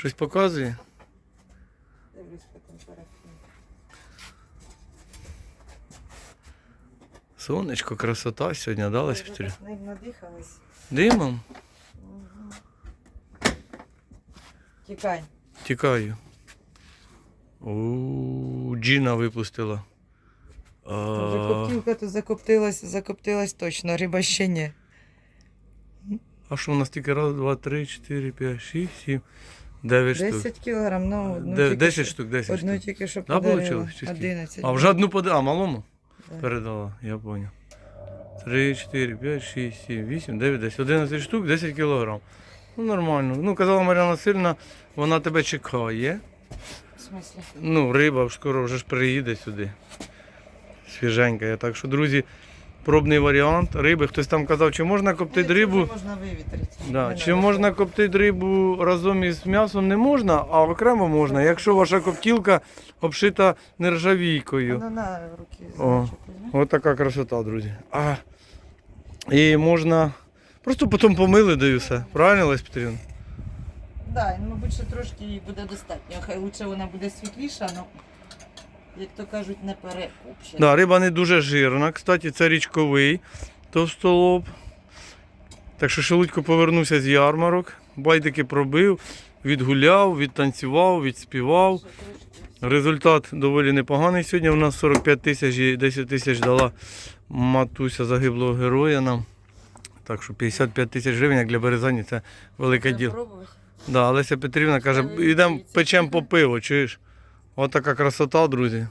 Щось показує? Дивлюсь по температурі. Сонечко, красота сьогодні далась вчора. ним надихались. Димом? Тікай. Тікаю. У Джіна випустила. А, Закоптілка то закоптилась, закоптилась точно, риба ще ні. а що у нас тільки раз, два, три, чотири, п'ять, шість, сім, дев'ять штук. 10 кілограм, ну одну Де- тільки 10 що- штук, 10 Одну штук. тільки що Да, подарила. получилось? Чи скільки? 11. А вже одну пода, а малому? Да. Передала, я понял. 3, 4, 5, 6, 7, 8, 9, 10. 11 штук, 10 кілограм. Ну, нормально. Ну, казала Мар'яна Васильівна, вона тебе чекає. В смислі? Ну, риба скоро вже ж приїде сюди. Свіженька. Так що, друзі, пробний варіант риби. Хтось там казав, чи можна коптити рибу. можна вивітрити. Да. Чи можна коптити рибу разом із м'ясом не можна, а окремо можна, якщо ваша коптілка обшита нержавійкою. Воно на руки О. Ось така красота, друзі. А, і можна. Просто потім помили да і все. Правильно, Лесь Петрівна? Да, і, мабуть, що трошки їй буде достатньо. Хай лучше вона буде світліша, але, як то кажуть, не перекупчена. Да, риба не дуже жирна. Кстати, це річковий товстолоб. Так що Шелудько повернувся з ярмарок, байдики пробив, відгуляв, відтанцював, відспівав. Результат доволі непоганий. Сьогодні у нас 45 тисяч і 10 тисяч дала матуся загиблого героя нам. Так що 55 тисяч гривень як для Березані це велике діло. Да, Олеся Петрівна каже, йдемо яйця. печемо по пиво, чуєш? Ось така красота, друзі.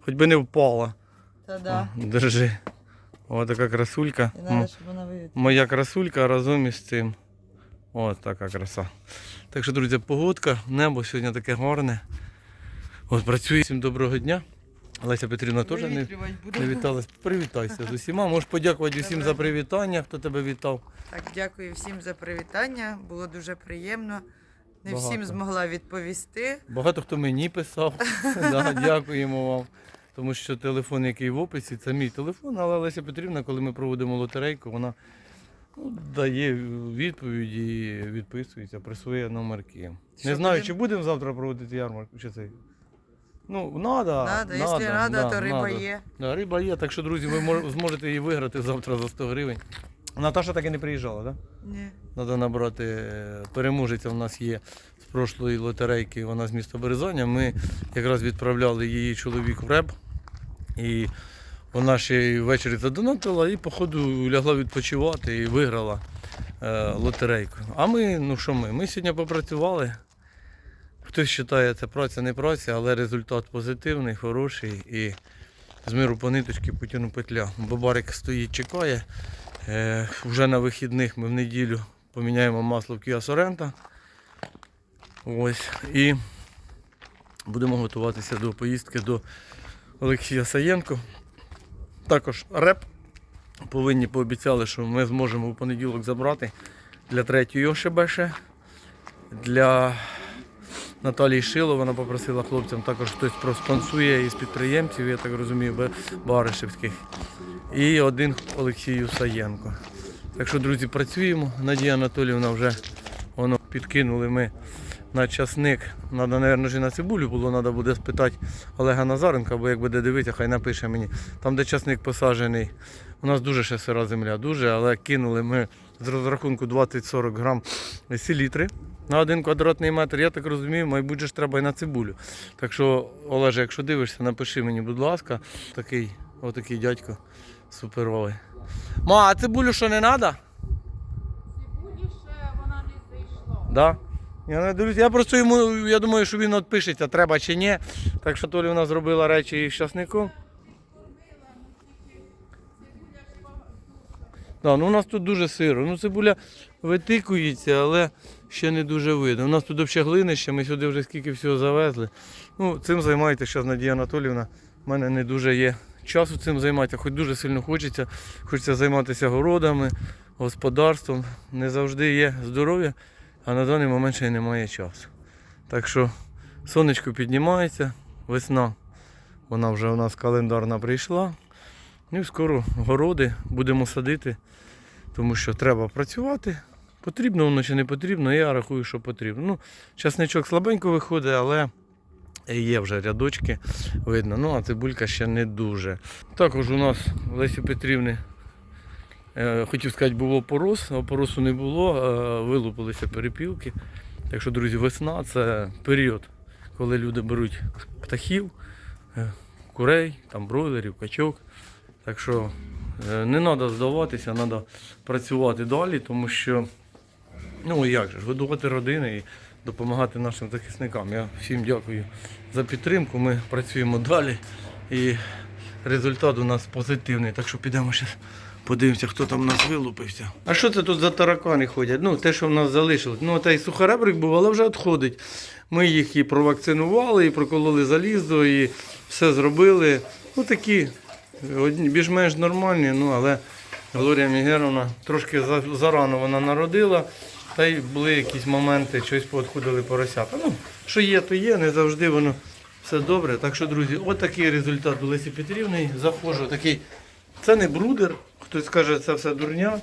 Хоч би не впала. Та да. Держи. Ось така красулька. І М- треба, щоб вона вивітрила. Моя красулька разом із цим. Ось така краса. Так що, друзі, погодка, небо сьогодні таке гарне. От працює. Всім доброго дня. Олеся Петрівна теж не, не віталась. Привітайся з усіма. Можеш подякувати усім за привітання, хто тебе вітав. Так, дякую всім за привітання. Було дуже приємно. Не всім змогла відповісти. Багато хто мені писав. да, дякуємо вам. Тому що телефон, який в описі, це мій телефон, але Леся Петрівна, коли ми проводимо лотерейку, вона ну, дає відповіді, і відписується, присвоює номерки. Що Не знаю, будем? чи будемо завтра проводити ярмарку, чи цей. Ну, надо. Надо, якщо надо, да, то риба надо. є. Да, риба є, так що, друзі, ви зможете її виграти завтра за 100 гривень. Наташа так і не приїжджала, так? Ні. Треба набрати е, переможеця. У нас є з прошлої лотерейки, вона з міста Березаня. Ми якраз відправляли її чоловік в реп. І вона ще й ввечері задонатила і, походу, лягла відпочивати і виграла е, лотерейку. А ми, ну що ми? Ми сьогодні попрацювали. Хтось вважає, це праця, не праця, але результат позитивний, хороший. І з миру по ниточки Путіну петля. Бабарик стоїть, чекає. Е, вже на вихідних ми в неділю поміняємо масло в Kia Sorento. Ось. І будемо готуватися до поїздки до Олексія Саєнко. Також реп. Повинні пообіцяли, що ми зможемо у понеділок забрати для третьої ОШБ. Для Наталії Шило вона попросила хлопцям також хтось проспонсує із підприємців, я так розумію, Баришевських. І один Олексію Саєнко. Так що, друзі, працюємо. Надія Анатоліївна вже воно підкинули ми на часник. Надо, мабуть, вже на цибулю було, треба буде спитати Олега Назаренка, бо як буде дивитися, хай напише мені. Там, де часник посаджений, у нас дуже ще сира земля, дуже, але кинули ми з розрахунку 20-40 грам селітри на один квадратний метр. Я так розумію, майбутнє ж треба і на цибулю. Так що, Олеже, якщо дивишся, напиши мені, будь ласка, такий, отакий дядько суперовий. Ма, а цибулю що не треба? Цибулі ще вона не зайшла. Да? Я не дивлюсь. Я просто йому, я думаю, що він відпишеться, треба чи ні. Так що Толі нас зробила речі із часником. Да, ну у нас тут дуже сиро. Ну цибуля витикується, але ще не дуже видно. У нас тут взагалі глинище, ми сюди вже скільки всього завезли. Ну, цим займається зараз Надія Анатоліївна. У мене не дуже є часу цим займатися, хоч дуже сильно хочеться. Хочеться займатися городами, господарством. Не завжди є здоров'я, а на даний момент ще й немає часу. Так що сонечко піднімається, весна. Вона вже у нас календарна прийшла. Ну і скоро городи будемо садити, тому що треба працювати, Потрібно воно чи не потрібно, я рахую, що потрібно. Ну, часничок слабенько виходить, але є вже рядочки, видно. Ну, а цибулька ще не дуже. Також у нас в Лесі Петрівни, е, хотів сказати, був опорос, опоросу не було, е, вилупилися перепілки. Так що, друзі, весна це період, коли люди беруть птахів, е, курей, там, бройлерів, качок. Так що е, не треба здаватися, треба працювати далі, тому що ну як же годувати родини і допомагати нашим захисникам. Я всім дякую за підтримку. Ми працюємо далі і результат у нас позитивний. Так що підемо зараз подивимося, хто там у нас вилупився. А що це тут за таракани ходять? Ну, те, що в нас залишилось. Ну, та й сухаребрик був, але вже відходить. Ми їх і провакцинували, і прокололи залізо, і все зробили. Ну такі більш-менш нормальні, ну але Глорія Мігеровна трошки зарано вона народила. Та й були якісь моменти, щось поотходили поросята. Ну, що є, то є, не завжди воно все добре. Так що, друзі, от такий результат у Лесі Петрівни. Заходжу такий. Це не брудер, хтось каже, це все дурня.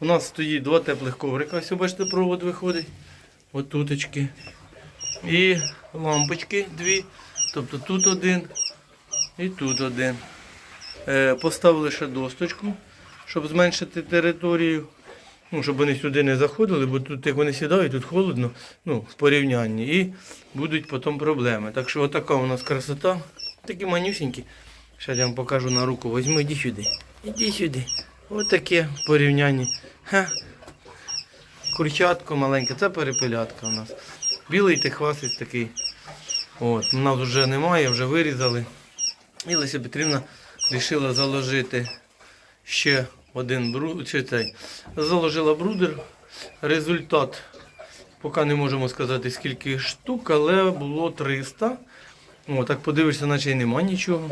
У нас стоїть два теплих коврика. Ось, бачите, провод виходить. От туточки. І лампочки дві. Тобто тут один і тут один. Е, поставили ще досточку, щоб зменшити територію. Ну, щоб вони сюди не заходили, бо тут, як вони сідають, тут холодно, ну, в порівнянні. І будуть потім проблеми. Так що отака у нас красота. Такі манюсінькі. Зараз я вам покажу на руку. Возьми, іди сюди. Іди сюди. Отаке в порівнянні. Ха. Курчатко маленьке, це перепелятка у нас. Білий техвасець такий. От, у нас вже немає, вже вирізали. І Петрівна вирішила заложити ще один цей. Заложила брудер. Результат, поки не можемо сказати скільки штук, але було 300. О, так подивишся, наче й нема нічого.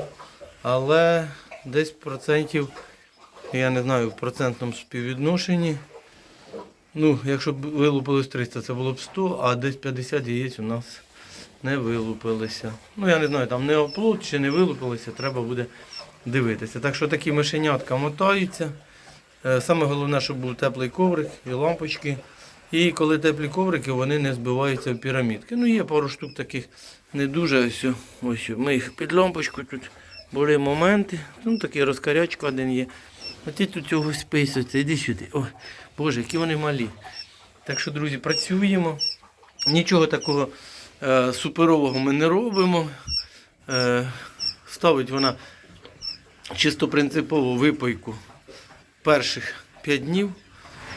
Але десь процентів, я не знаю, в процентному співвідношенні. Ну, якщо б вилупилось 300, це було б 100, а десь 50 яєць у нас не вилупилися. Ну, я не знаю, там не оплод чи не вилупилися, треба буде дивитися. Так що такі мишенятка мотаються. Е, Саме головне, щоб був теплий коврик і лампочки. І коли теплі коврики, вони не збиваються в пірамідки. Ну, є пару штук таких не дуже. Ось, ось ми їх під лампочку тут були моменти. Ну, такий розкарячка один є. А ти тут цього списується, іди сюди. Ой, Боже, які вони малі. Так що, друзі, працюємо. Нічого такого е, суперового ми не робимо. Е, ставить вона чисто принципово випойку перших 5 днів.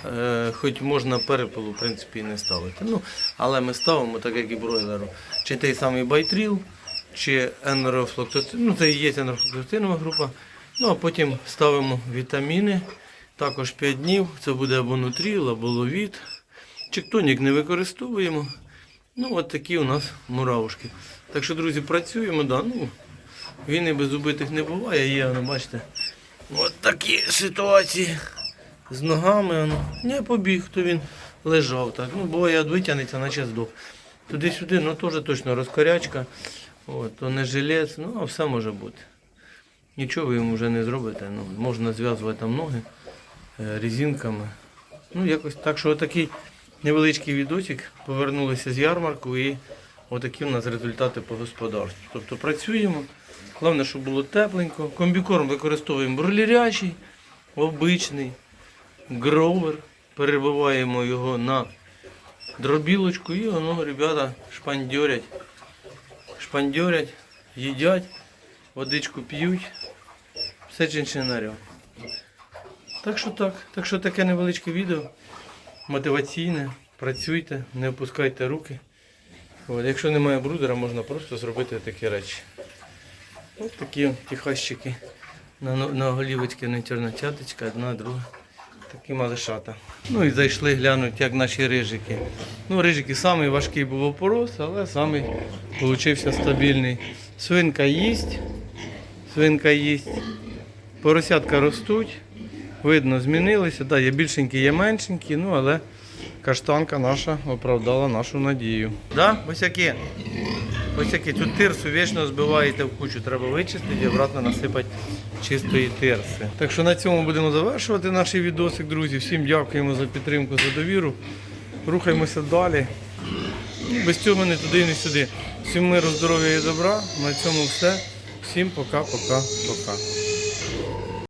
Е, хоч можна перепилу, в принципі, і не ставити. Ну, але ми ставимо, так як і бройлеру, чи той самий байтріл, чи енерофлоктотин, ну це і є енерофлоктотинова група. Ну а потім ставимо вітаміни. Також 5 днів. Це буде або нутріл, або ловіт. Чектонік не використовуємо. Ну, от такі у нас муравушки. Так що, друзі, працюємо, да, ну, війни без убитих не буває, є, ну, бачите. От такі ситуації з ногами. Ну, не побіг, то він лежав так. Ну, буває, витягнеться, наче здох. Туди-сюди, ну теж точно розкорячка. От, то не жилець, ну а все може бути. Нічого ви йому вже не зробите. Ну, можна зв'язувати там ноги е, резинками. Ну, якось так, що отакий невеличкий відосик. Повернулися з ярмарку і отакі у нас результати по господарству. Тобто працюємо. Головне, щоб було тепленько. Комбікорм використовуємо бройлерячий, обичний, гроувер. Перебиваємо його на дробілочку і воно, ребята, шпандьорять. Шпандьорять, їдять, водичку п'ють. Все чинчинарів. Так що так. Так що таке невеличке відео. Мотиваційне. Працюйте, не опускайте руки. От, якщо немає брудера, можна просто зробити такі речі. Ось такі тихащики. На, на голівочки не чорночаточка, одна, друга. Такі малишата. Ну і зайшли глянути, як наші рижики. Ну, рижики самий важкий був опорос, але самий получився стабільний. Свинка їсть, свинка їсть. Поросятка ростуть. Видно, змінилися. Да, є більшенькі, є меншенькі, ну але каштанка наша оправдала нашу надію. Да? Босяки? Босяки, цю тирсу вічно збиваєте в кучу. Треба вичистити і обратно насипати чистої тирси. Так що на цьому будемо завершувати наш відосик, друзі. Всім дякуємо за підтримку, за довіру. Рухаємося далі. Без цього не туди, не сюди. Всім миру, здоров'я і добра. На цьому все. Всім пока-пока-пока.